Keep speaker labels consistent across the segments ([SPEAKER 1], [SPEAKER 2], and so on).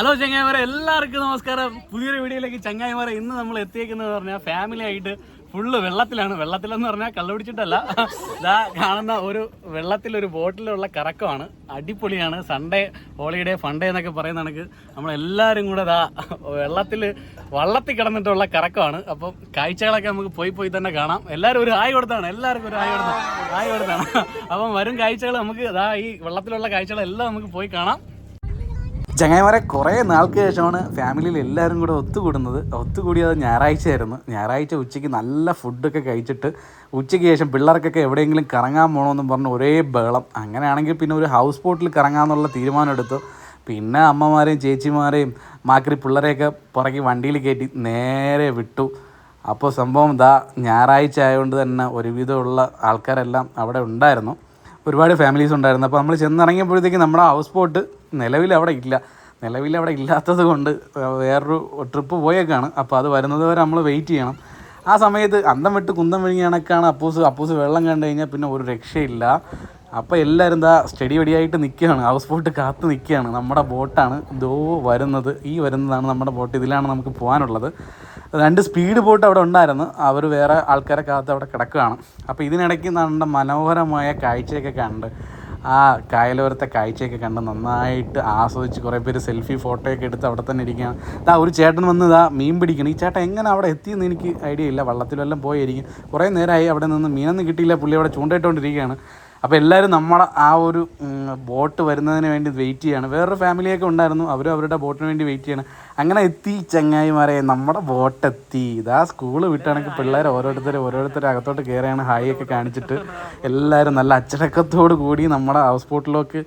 [SPEAKER 1] Hello ചങ്ങായിമാരെ എല്ലാവർക്കും നമസ്കാരം. പുതിയൊരു വീഡിയോയിലേക്ക് ചങ്ങായിമാരെ ഇന്ന് നമ്മൾ എത്തിയേക്കുന്നത് പറഞ്ഞാൽ ഫാമിലി ആയിട്ട് ഫുള്ള് വെള്ളത്തിലാണ്. വെള്ളത്തിലെന്ന് പറഞ്ഞാൽ കള്ള പിടിച്ചിട്ടല്ല. ഇതാ കാണുന്ന ഒരു വെള്ളത്തിൽ ഒരു ബോട്ടിലുള്ള കറക്കമാണ്. അടിപൊളിയാണ്. സൺഡേ ഹോളിഡേ ഫണ്ടേ എന്നൊക്കെ പറയുന്ന കണക്ക്. നമ്മളെല്ലാവരും കൂടെ ഇതാ വെള്ളത്തിൽ വള്ളത്തിൽ കിടന്നിട്ടുള്ള കറക്കമാണ്. അപ്പം കാഴ്ചകളൊക്കെ നമുക്ക് പോയി പോയി തന്നെ കാണാം. എല്ലാവരും ഒരു ആയി കൊടുത്താണ്. എല്ലാവർക്കും ഒരു ആയി കൊടുത്താണ്. ആയി കൊടുത്താണ്. അപ്പം വരും കാഴ്ചകൾ നമുക്ക് ഇതാ ഈ വെള്ളത്തിലുള്ള കാഴ്ചകളെല്ലാം നമുക്ക് പോയി കാണാം. ചങ്ങായിമാരെ കുറേ നാൾക്ക് ശേഷമാണ് ഫാമിലിയിൽ എല്ലാവരും കൂടെ ഒത്തുകൂടുന്നത്. ഒത്തുകൂടിയത് ഞായറാഴ്ചയായിരുന്നു. ഞായറാഴ്ച ഉച്ചയ്ക്ക് നല്ല ഫുഡൊക്കെ കഴിച്ചിട്ട് ഉച്ചയ്ക്ക് ശേഷം പിള്ളേർക്കൊക്കെ എവിടെയെങ്കിലും കറങ്ങാൻ പോകണമെന്നും പറഞ്ഞ് ഒരേ ബഹളം. അങ്ങനെയാണെങ്കിൽ പിന്നെ ഒരു ഹൗസ് ബോട്ടിൽ കറങ്ങാമെന്നുള്ള തീരുമാനം എടുത്തു. പിന്നെ അമ്മമാരെയും ചേച്ചിമാരെയും മാക്രി പിള്ളേരെയൊക്കെ പുറകെ വണ്ടിയിൽ കയറ്റി നേരെ വിട്ടു. അപ്പോൾ സംഭവം ഇതാ ഞായറാഴ്ച ആയതുകൊണ്ട് തന്നെ ഒരുവിധമുള്ള ആൾക്കാരെല്ലാം അവിടെ ഉണ്ടായിരുന്നു. ഒരുപാട് ഫാമിലീസ് ഉണ്ടായിരുന്നു. അപ്പോൾ നമ്മൾ ചെന്നിറങ്ങിയപ്പോഴത്തേക്ക് നമ്മുടെ ഹൗസ് ബോട്ട് നിലവിൽ അവിടെ ഇല്ല നിലവിൽ അവിടെ ഇല്ലാത്തത് കൊണ്ട് വേറൊരു ട്രിപ്പ് പോയേക്കാണ്. അപ്പോൾ അത് വരുന്നത് വരെ നമ്മൾ വെയിറ്റ് ചെയ്യണം. ആ സമയത്ത് അന്തം വിട്ട് കുന്തം വിഴുങ്ങി കണക്കാണ് അപ്പൂസ്. അപ്പൂസ് വെള്ളം കണ്ടു കഴിഞ്ഞാൽ പിന്നെ ഒരു രക്ഷയില്ല. അപ്പോൾ എല്ലാവരും എന്താ സ്റ്റഡി വെടിയായിട്ട് നിൽക്കുകയാണ് ഹൗസ് ബോട്ട് കാത്ത് നിൽക്കുകയാണ് നമ്മുടെ ബോട്ടാണ് ദോ വരുന്നത്. ഈ വരുന്നതാണ് നമ്മുടെ ബോട്ട് ഇതിലാണ് നമുക്ക് പോകാനുള്ളത് രണ്ട് സ്പീഡ് ബോട്ട് അവിടെ ഉണ്ടായിരുന്നു. അവർ വേറെ ആൾക്കാരെ കാത്ത് അവിടെ കിടക്കുകയാണ്. അപ്പോൾ ഇതിനിടയ്ക്ക് നമ്മുടെ മനോഹരമായ കാഴ്ചയൊക്കെ കണ്ട് ആ കായലോരത്തെ കാഴ്ചയൊക്കെ കണ്ട് നന്നായിട്ട് ആസ്വദിച്ച് കുറേ പേര് സെൽഫി ഫോട്ടോയൊക്കെ എടുത്ത് അവിടെ തന്നെ ഇരിക്കുകയാണ്. ഇതാ ഒരു ചേട്ടൻ വന്ന് ഇതാ മീൻ പിടിക്കണം. ഈ ചേട്ടൻ എങ്ങനെ അവിടെ എത്തിയെന്ന് എനിക്ക് ഐഡിയ ഇല്ല. വള്ളത്തിലെല്ലാം പോയിരിക്കും. കുറേ നേരമായി അവിടെ നിന്ന് മീനൊന്നും കിട്ടിയില്ല. പുള്ളി അവിടെ ചൂണ്ടയിട്ടുകൊണ്ടിരിക്കുകയാണ് അപ്പോൾ എല്ലാവരും നമ്മളെ ആ ഒരു ബോട്ട് വരുന്നതിന് വേണ്ടി വെയിറ്റ് ചെയ്യാണ്. വേറൊരു ഫാമിലിയൊക്കെ ഉണ്ടായിരുന്നു. അവരും അവരുടെ ബോട്ടിന് വേണ്ടി വെയിറ്റ് ചെയ്യണം. അങ്ങനെ എത്തി ചങ്ങായിമാരെ. നമ്മുടെ ബോട്ട് എത്തി. ഇതാ സ്കൂൾ വിട്ടാണെങ്കിൽ പിള്ളേർ ഓരോരുത്തർ ഓരോരുത്തർ അകത്തോട്ട് കയറിയാണ് ഹായ് ഒക്കെ കാണിച്ചിട്ട്. എല്ലാവരും നല്ല അച്ചടക്കത്തോട് കൂടി നമ്മുടെ ഹൗസ് ബോട്ടിലേക്ക്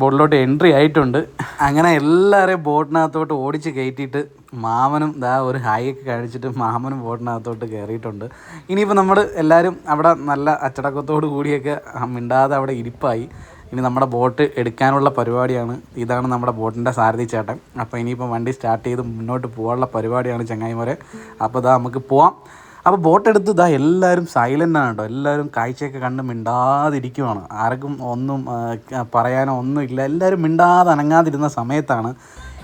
[SPEAKER 1] ബോട്ടിലോട്ട് എൻട്രി ആയിട്ടുണ്ട്. അങ്ങനെ എല്ലാവരെയും ബോട്ടിനകത്തോട്ട് ഓടിച്ച് കയറ്റിയിട്ട് മാമനും ദാ ഒരു ഹായ് ഒക്കെ കഴിച്ചിട്ട് മാമനും ബോട്ടിനകത്തോട്ട് കയറിയിട്ടുണ്ട്. ഇനിയിപ്പോൾ നമ്മൾ എല്ലാവരും അവിടെ നല്ല അച്ചടക്കത്തോട് കൂടിയൊക്കെ മിണ്ടാതെ അവിടെ ഇരിപ്പായി. ഇനി നമ്മുടെ ബോട്ട് എടുക്കാനുള്ള പരിപാടിയാണ്. ഇതാണ് നമ്മുടെ ബോട്ടിന്റെ സാരഥി ചേട്ടൻ. അപ്പോൾ ഇനിയിപ്പോൾ വണ്ടി സ്റ്റാർട്ട് ചെയ്ത് മുന്നോട്ട് പോകാനുള്ള പരിപാടിയാണ് ചങ്ങായിമാരെ. അപ്പോൾ ഇതാ നമുക്ക് പോവാം. അപ്പോൾ ബോട്ട് എടുത്ത് ഇതാ എല്ലാവരും സൈലന്റ് ആണ് കേട്ടോ. എല്ലാവരും കാഴ്ചയൊക്കെ കണ്ട് മിണ്ടാതിരിക്കുവാണ്. ആർക്കും ഒന്നും പറയാനോ ഒന്നും ഇല്ല. എല്ലാവരും മിണ്ടാതെ അനങ്ങാതിരുന്ന സമയത്താണ്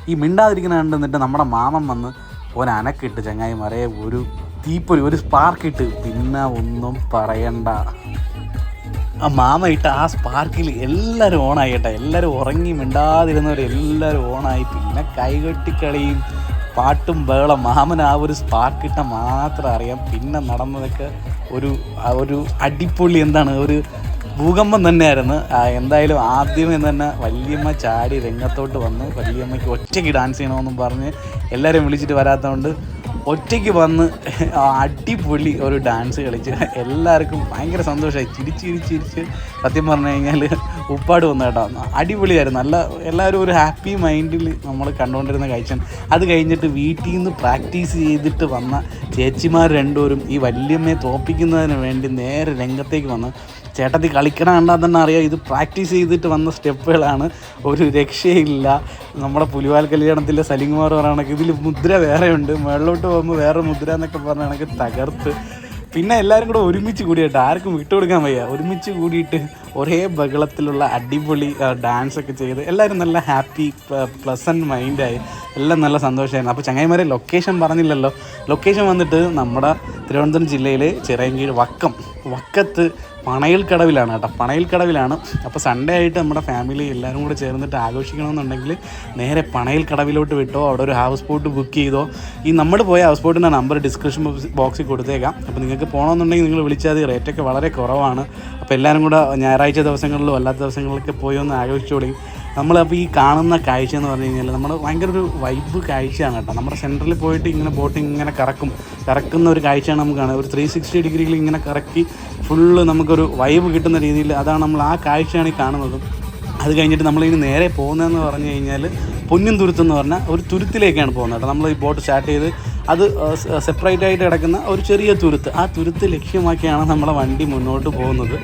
[SPEAKER 1] ഈ മിണ്ടാതിരിക്കുന്ന കണ്ട് നിന്നിട്ട് നമ്മുടെ മാമൻ വന്ന് ഒരു അനക്കിട്ട് ചങ്ങായിമാരെ ഒരു തീപ്പൊരി ഒരു സ്പാർക്ക് ഇട്ട് പിന്നെ ഒന്നും പറയണ്ട. ആ മാമ ഇട്ട ആ സ്പാർക്കിൽ എല്ലാവരും ഓണായി കേട്ടോ എല്ലാവരും ഉറങ്ങി മിണ്ടാതിരുന്നവർ എല്ലാവരും ഓണായി പിന്നെ കൈകൊട്ടിക്കളിയും പാട്ടും ബഹളം മാമന് ആ ഒരു സ്പാർക്ക് ഇട്ട മാത്രം അറിയാം. പിന്നെ നടന്നതൊക്കെ ഒരു ഒരു അടിപൊളി എന്താണ് ഒരു ഭൂകമ്പം തന്നെയായിരുന്നു. എന്തായാലും ആദ്യമേ തന്നെ വല്യമ്മ ചാടി രംഗത്തോട്ട് വന്ന് വല്യമ്മയ്ക്ക് ഒറ്റയ്ക്ക് ഡാൻസ് ചെയ്യണമെന്നും പറഞ്ഞ് എല്ലാവരും വിളിച്ചിട്ട് വരാത്തതുകൊണ്ട് ഒറ്റയ്ക്ക് വന്ന് അടിപൊളി ഒരു ഡാൻസ് കളിച്ച് എല്ലാവർക്കും ഭയങ്കര സന്തോഷമായി. ചിരിച്ച് ചിരിച്ച് ചിരിച്ച് സത്യം പറഞ്ഞു കഴിഞ്ഞാൽ ഉപ്പാട് വന്നു കേട്ടോ. അടിപൊളിയായിരുന്നു. നല്ല എല്ലാവരും ഒരു ഹാപ്പി മൈൻഡിൽ നമ്മൾ കണ്ടുകൊണ്ടിരുന്ന കാഴ്ച അത് കഴിഞ്ഞിട്ട് വീട്ടിൽ നിന്ന് പ്രാക്ടീസ് ചെയ്തിട്ട് വന്ന ചേച്ചിമാർ രണ്ടുപേരും ഈ വല്യമ്മയെ തോപ്പിക്കുന്നതിന് വേണ്ടി നേരെ രംഗത്തേക്ക് വന്ന് ചേട്ടത്തി കളിക്കണ കണ്ടാൽ തന്നെ അറിയാം. ഇത് പ്രാക്ടീസ് ചെയ്തിട്ട് വന്ന സ്റ്റെപ്പുകളാണ്. ഒരു രക്ഷയില്ല. നമ്മുടെ പുലിവാൽ കല്യാണത്തിലെ സലിംകുമാർ പറയുകയാണെങ്കിൽ ഇതിൽ മുദ്ര വേറെയുണ്ട് മുകളിലോട്ട് പോകുമ്പോൾ വേറെ മുദ്ര എന്നൊക്കെ പറഞ്ഞാണെങ്കിൽ തകർത്ത്. പിന്നെ എല്ലാവരും കൂടെ ഒരുമിച്ച് കൂടിയിട്ട് ആർക്കും വിട്ടുകൊടുക്കാൻ വയ്യ. ഒരുമിച്ച് കൂടിയിട്ട് ഒരേ ബഹളത്തിലുള്ള അടിപൊളി ഡാൻസ് ഒക്കെ ചെയ്ത് എല്ലാവരും നല്ല ഹാപ്പി പ്ലസന്റ് മൈൻഡായി എല്ലാം നല്ല സന്തോഷമായിരുന്നു. അപ്പോൾ ചങ്ങായിമാരെ ലൊക്കേഷൻ പറഞ്ഞില്ലല്ലോ. ലൊക്കേഷൻ വന്നിട്ട് നമ്മുടെ തിരുവനന്തപുരം ജില്ലയിലെ ചിറയൻകീഴ് വക്കം. വക്കത്ത് പണയിൽ കടവിലാണ് കേട്ടോ. പണയിൽ കടവിലാണ്. അപ്പോൾ സൺഡേ ആയിട്ട് നമ്മുടെ ഫാമിലി എല്ലാവരും കൂടെ ചേർന്നിട്ട് ആഘോഷിക്കണമെന്നുണ്ടെങ്കിൽ നേരെ പണയിൽ കടവിലോട്ട് വിട്ടോ അവിടെ ഒരു ഹൗസ് ബോട്ട് ബുക്ക് ചെയ്തോ. ഈ നമ്മൾ പോയ ഹൗസ് ബോട്ടിന്റെ നമ്പർ ഡിസ്ക്രിപ്ഷൻ ബോക്സിൽ കൊടുത്തേക്കാം. അപ്പോൾ നിങ്ങൾക്ക് പോകണമെന്നുണ്ടെങ്കിൽ നിങ്ങൾ വിളിച്ചാൽ മതി. റേറ്റൊക്കെ വളരെ കുറവാണ്. അപ്പോൾ എല്ലാവരും കൂടെ ഞായറാഴ്ച ദിവസങ്ങളിലും അല്ലാത്ത ദിവസങ്ങളിലൊക്കെ പോയി ഒന്ന് ആഘോഷിച്ചോളി നമ്മളപ്പോൾ ഈ കാണുന്ന കാഴ്ച എന്ന് പറഞ്ഞു കഴിഞ്ഞാൽ നമ്മൾ ഭയങ്കര ഒരു വൈബ് കാഴ്ചയാണ് കേട്ടോ. നമ്മുടെ സെന്ററിൽ പോയിട്ട് ഇങ്ങനെ ബോട്ട് ഇങ്ങനെ കറക്കും. കറക്കുന്ന ഒരു കാഴ്ചയാണ് നമുക്ക് കാണുന്നത്. ഒരു ത്രീ സിക്സ്റ്റി ഡിഗ്രിയിൽ ഇങ്ങനെ കറക്കി ഫുള്ള് നമുക്കൊരു വൈബ് കിട്ടുന്ന രീതിയിൽ അതാണ് നമ്മൾ ആ കാഴ്ചയാണ് ഈ കാണുന്നത്. അത് കഴിഞ്ഞിട്ട് നമ്മളിനി നേരെ പോകുന്നതെന്ന് പറഞ്ഞു കഴിഞ്ഞാൽ പൊന്നും തുരുത്ത് എന്ന് പറഞ്ഞാൽ ഒരു തുരുത്തിലേക്കാണ് പോകുന്നത് കേട്ടോ. നമ്മൾ ഈ ബോട്ട് സ്റ്റാർട്ട് ചെയ്ത് അത് സെപ്പറേറ്റ് ആയിട്ട് കിടക്കുന്ന ഒരു ചെറിയ തുരുത്ത്. ആ തുരുത്ത് ലക്ഷ്യമാക്കിയാണ് നമ്മളെ വണ്ടി മുന്നോട്ട് പോകുന്നത്.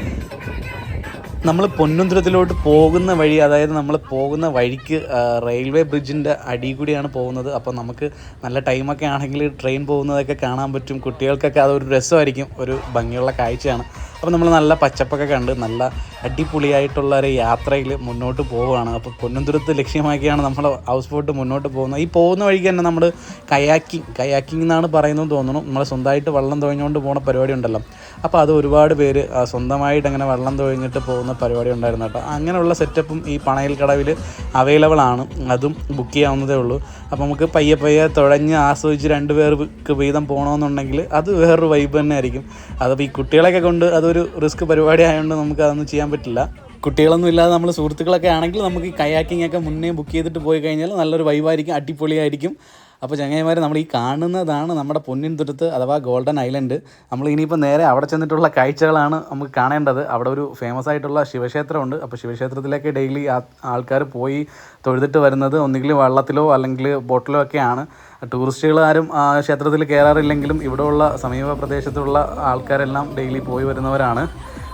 [SPEAKER 1] നമ്മൾ പൊന്നുന്തുരത്തിലോട്ട് പോകുന്ന വഴി അതായത് നമ്മൾ പോകുന്ന വഴിക്ക് റെയിൽവേ ബ്രിഡ്ജിന്റെ അടി കൂടിയാണ് പോകുന്നത്. അപ്പോൾ നമുക്ക് നല്ല ടൈമൊക്കെ ആണെങ്കിൽ ട്രെയിൻ പോകുന്നതൊക്കെ കാണാൻ പറ്റും. കുട്ടികൾക്കൊക്കെ അതൊരു രസമായിരിക്കും. ഒരു ഭംഗിയുള്ള കാഴ്ചയാണ്. അപ്പോൾ നമ്മൾ നല്ല പച്ചപ്പൊക്കെ കണ്ട് നല്ല അടിപൊളിയായിട്ടുള്ള ഒരു യാത്രയിൽ മുന്നോട്ട് പോവുകയാണ്. അപ്പോൾ പൊന്നുന്തുരത്ത് ലക്ഷ്യമാക്കിയാണ് നമ്മൾ ഹൗസ് ബോട്ട് മുന്നോട്ട് പോകുന്നത്. ഈ പോകുന്ന വഴിക്ക് തന്നെ നമ്മൾ കയാക്കിങ് കയാക്കിംഗ് എന്നാണ് പറയുന്നത് തോന്നുന്നു. നമ്മൾ സ്വന്തമായിട്ട് വെള്ളം തുഴഞ്ഞുകൊണ്ട് പോകുന്ന പരിപാടി ഉണ്ടല്ലോ. അപ്പോൾ അത് ഒരുപാട് പേര് സ്വന്തമായിട്ട് അങ്ങനെ വെള്ളം തുഴഞ്ഞിട്ട് പോകുന്ന പരിപാടി ഉണ്ടായിരുന്നു കേട്ടോ. അങ്ങനെയുള്ള സെറ്റപ്പും ഈ പണയിൽ കടവിൽ അവൈലബിൾ ആണ്. അതും ബുക്ക് ചെയ്യാവുന്നതേ ഉള്ളൂ. അപ്പോൾ നമുക്ക് പയ്യെ പയ്യെ തുഴഞ്ഞ് ആസ്വദിച്ച് രണ്ട് പേർക്ക് വീതം പോകണമെന്നുണ്ടെങ്കിൽ അത് വേറൊരു വൈബ് തന്നെ ആയിരിക്കും അതപ്പോൾ ഈ കുട്ടികളെയൊക്കെ കൊണ്ട് അതൊരു റിസ്ക് പരിപാടി ആയതുകൊണ്ട് നമുക്ക് അതൊന്നും ചെയ്യാൻ പറ്റില്ല. കുട്ടികളൊന്നും ഇല്ലാതെ നമ്മൾ സുഹൃത്തുക്കളൊക്കെ ആണെങ്കിൽ നമുക്ക് ഈ കയാക്കിംഗ് ഒക്കെ മുന്നേ ബുക്ക് ചെയ്തിട്ട് പോയി കഴിഞ്ഞാൽ നല്ലൊരു വൈബായിരിക്കും അടിപൊളിയായിരിക്കും. അപ്പോൾ ചങ്ങായിമാർ നമ്മൾ ഈ കാണുന്നതാണ് നമ്മുടെ പൊന്നിൻ തുരുത്ത് അഥവാ ഗോൾഡൻ ഐലൻഡ്. നമ്മൾ ഇനിയിപ്പോൾ നേരെ അവിടെ ചെന്നിട്ടുള്ള കാഴ്ചകളാണ് നമുക്ക് കാണേണ്ടത്. അവിടെ ഒരു ഫേമസ് ആയിട്ടുള്ള ശിവക്ഷേത്രമുണ്ട്. അപ്പോൾ ശിവക്ഷേത്രത്തിലേക്ക് ഡെയിലി ആൾക്കാർ പോയി തൊഴുതിട്ട് വരുന്നത് ഒന്നുകിൽ വള്ളത്തിലോ അല്ലെങ്കിൽ ബോട്ടിലോ ഒക്കെയാണ്. ടൂറിസ്റ്റുകൾ ആരും ആ ക്ഷേത്രത്തിൽ കയറാറില്ലെങ്കിലും ഇവിടെയുള്ള സമീപ പ്രദേശത്തുള്ള ആൾക്കാരെല്ലാം ഡെയിലി പോയി വരുന്നവരാണ്.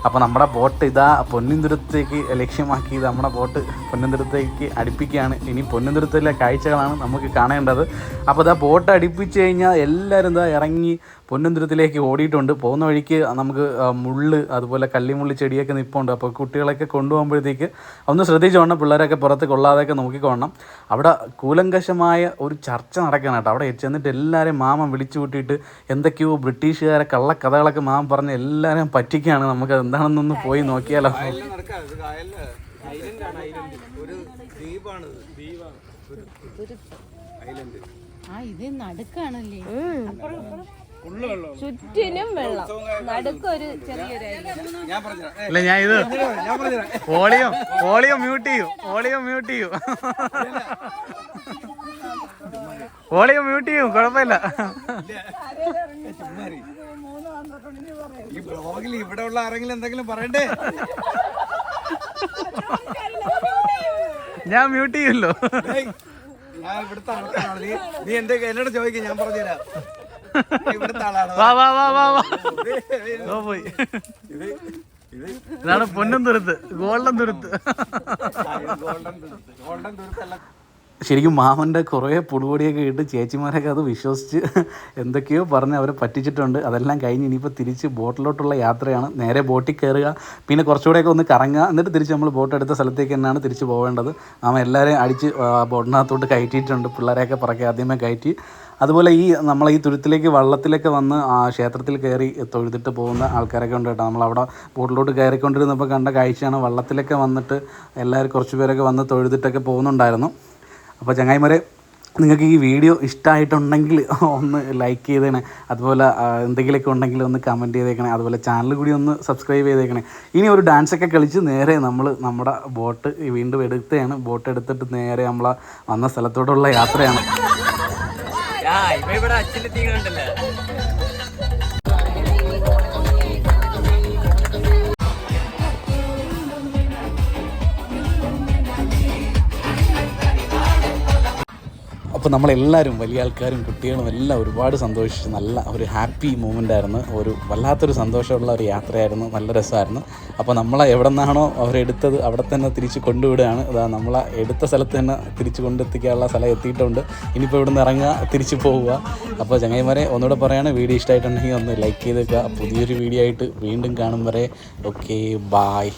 [SPEAKER 1] അപ്പോൾ നമ്മുടെ ബോട്ട് ഇതാ പൊന്നിന്തുരത്തേക്ക് ലക്ഷ്യമാക്കി നമ്മുടെ ബോട്ട് പൊന്നിന്തുരത്തേക്ക് അടുപ്പിക്കുകയാണ്. ഇനി പൊന്നിന്തുരത്തിലെ കാഴ്ചകളാണ് നമുക്ക് കാണേണ്ടത്. അപ്പോൾ ഇതാ ബോട്ട് അടുപ്പിച്ച് കഴിഞ്ഞാൽ എല്ലാവരും ഇതാ ഇറങ്ങി പൊന്നിന്തുരത്തിലേക്ക് ഓടിയിട്ടുണ്ട്. പോകുന്ന വഴിക്ക് നമുക്ക് മുള്ള് അതുപോലെ കള്ളിമുള്ളി ചെടിയൊക്കെ നിൽപ്പുണ്ട് അപ്പോൾ കുട്ടികളൊക്കെ കൊണ്ടുപോകുമ്പോഴത്തേക്ക് ഒന്ന് ശ്രദ്ധിച്ചോണം പിള്ളേരൊക്കെ പുറത്ത് കൊള്ളാതെയൊക്കെ നോക്കിക്കോണം അവിടെ കൂലങ്കശമായ ഒരു ചർച്ച നടക്കണം കേട്ടോ. അവിടെ ചെന്നിട്ട് എല്ലാവരെയും മാമൻ വിളിച്ചു കൂട്ടിയിട്ട് എന്തൊക്കെയോ ബ്രിട്ടീഷുകാരെ കള്ളക്കഥകളൊക്കെ മാമൻ പറഞ്ഞ് എല്ലാവരെയും പറ്റിക്കുകയാണ്. നമുക്ക് എന്താണെന്നൊന്ന് പോയി നോക്കിയാലോ.
[SPEAKER 2] ആ ഇത് നടുക്കാണല്ലേ?
[SPEAKER 3] ചുറ്റിനും വെള്ളം. നടുക്കൊരു ചെറിയൊരു.
[SPEAKER 1] അല്ല ഞാൻ ഇത് ഓളിയോ ഓളിയോ മ്യൂട്ട് ചെയ്യൂ ഓളിയോ മ്യൂട്ട് ചെയ്യൂ. ഓളിയോ മ്യൂട്ട് ചെയ്യും കുഴപ്പമില്ല.
[SPEAKER 4] ഈ ബ്ലോഗിൽ ഇവിടെ ഉള്ള ആരെങ്കിലും എന്തെങ്കിലും പറയണ്ടേ?
[SPEAKER 1] ഞാൻ മ്യൂട്ട് ചെയ്യല്ലോ.
[SPEAKER 4] ഞാൻ ഇവിടുത്തെ ആൾക്കാരാണ്. നീ നീ എന്റെ എന്നോട് ചോദിക്കും ഞാൻ പറഞ്ഞുതരാം.
[SPEAKER 1] വാ വാ വാ വാ വാ. പോയി.
[SPEAKER 4] ഇത് ഇത്
[SPEAKER 1] ഇതാണ് പൊന്നും തുരുത്ത്. ഗോൾഡൻ തുരുത്ത്. ശരിക്കും മാമന്റെ കുറേ പുളുപൊടിയൊക്കെ ഇട്ട് ചേച്ചിമാരൊക്കെ അത് വിശ്വസിച്ച് എന്തൊക്കെയോ പറഞ്ഞ് അവരെ പറ്റിച്ചിട്ടുണ്ട്. അതെല്ലാം കഴിഞ്ഞ് ഇനിയിപ്പോൾ തിരിച്ച് ബോട്ടിലോട്ടുള്ള യാത്രയാണ്. നേരെ ബോട്ടിൽ കയറുക പിന്നെ കുറച്ചുകൂടെയൊക്കെ ഒന്ന് കറങ്ങുക. എന്നിട്ട് തിരിച്ച് നമ്മൾ ബോട്ട് എടുത്ത സ്ഥലത്തേക്ക് തന്നെയാണ് തിരിച്ച് പോവേണ്ടത്. മാമ എല്ലാവരെയും അടിച്ച് ബോട്ടിനകത്തോട്ട് കയറ്റിയിട്ടുണ്ട്. പിള്ളേരെയൊക്കെ പറക്കെ ആദ്യമേ കയറ്റി. അതുപോലെ ഈ നമ്മൾ ഈ തുരുത്തിലേക്ക് വള്ളത്തിലൊക്കെ വന്ന് ആ ക്ഷേത്രത്തിൽ കയറി തൊഴുതിട്ട് പോകുന്ന ആൾക്കാരൊക്കെ ഉണ്ട് കേട്ടോ. നമ്മളവിടെ ബോട്ടിലോട്ട് കയറിക്കൊണ്ടിരുന്നപ്പോൾ കണ്ട കാഴ്ചയാണ് വള്ളത്തിലൊക്കെ വന്നിട്ട് എല്ലാവരും കുറച്ച് പേരൊക്കെ വന്ന് തൊഴുതിട്ടൊക്കെ പോകുന്നുണ്ടായിരുന്നു. അപ്പോൾ ചങ്ങായിമാരെ നിങ്ങൾക്ക് ഈ വീഡിയോ ഇഷ്ടമായിട്ടുണ്ടെങ്കിൽ ഒന്ന് ലൈക്ക് ചെയ്തേണേ അതുപോലെ എന്തെങ്കിലുമൊക്കെ ഉണ്ടെങ്കിൽ ഒന്ന് കമന്റ് ചെയ്തേക്കണേ. അതുപോലെ ചാനൽ കൂടി ഒന്ന് സബ്സ്ക്രൈബ് ചെയ്തേക്കണേ. ഇനി ഒരു ഡാൻസൊക്കെ കളിച്ച് നേരെ നമ്മൾ നമ്മുടെ ബോട്ട് വീണ്ടും എടുത്തെയാണ് ബോട്ട് എടുത്തിട്ട് നേരെ നമ്മളെ വന്ന സ്ഥലത്തോടുള്ള യാത്രയാണ്. ആ ഇപ്പൊ ഇവിടെ അച്ഛനെത്തിക്കണുണ്ടല്ലോ അപ്പോൾ നമ്മളെല്ലാവരും വലിയ ആൾക്കാരും കുട്ടികളും എല്ലാം ഒരുപാട് സന്തോഷിച്ച് നല്ല ഒരു ഹാപ്പി മൂമെന്റ് ആയിരുന്നു. ഒരു വല്ലാത്തൊരു സന്തോഷമുള്ള ഒരു യാത്രയായിരുന്നു. നല്ല രസമായിരുന്നു. അപ്പോൾ നമ്മളെ എവിടെ നിന്നാണോ അവരെടുത്തത് അവിടെ തന്നെ തിരിച്ച് കൊണ്ടുവിടുകയാണ്. അതാ നമ്മളെ എടുത്ത സ്ഥലത്ത് തന്നെ തിരിച്ച് കൊണ്ടെത്തിക്കാനുള്ള സ്ഥലം എത്തിയിട്ടുണ്ട്. ഇനിയിപ്പോൾ ഇവിടെ നിന്ന് ഇറങ്ങുക തിരിച്ച് പോവുക. അപ്പോൾ ചങ്ങായിമാരെ ഒന്നുകൂടെ പറയുകയാണ് വീഡിയോ ഇഷ്ടമായിട്ടുണ്ടെങ്കിൽ ഒന്ന് ലൈക്ക് ചെയ്തേക്കുക. പുതിയൊരു വീഡിയോ ആയിട്ട് വീണ്ടും കാണും വരെ. Okay bye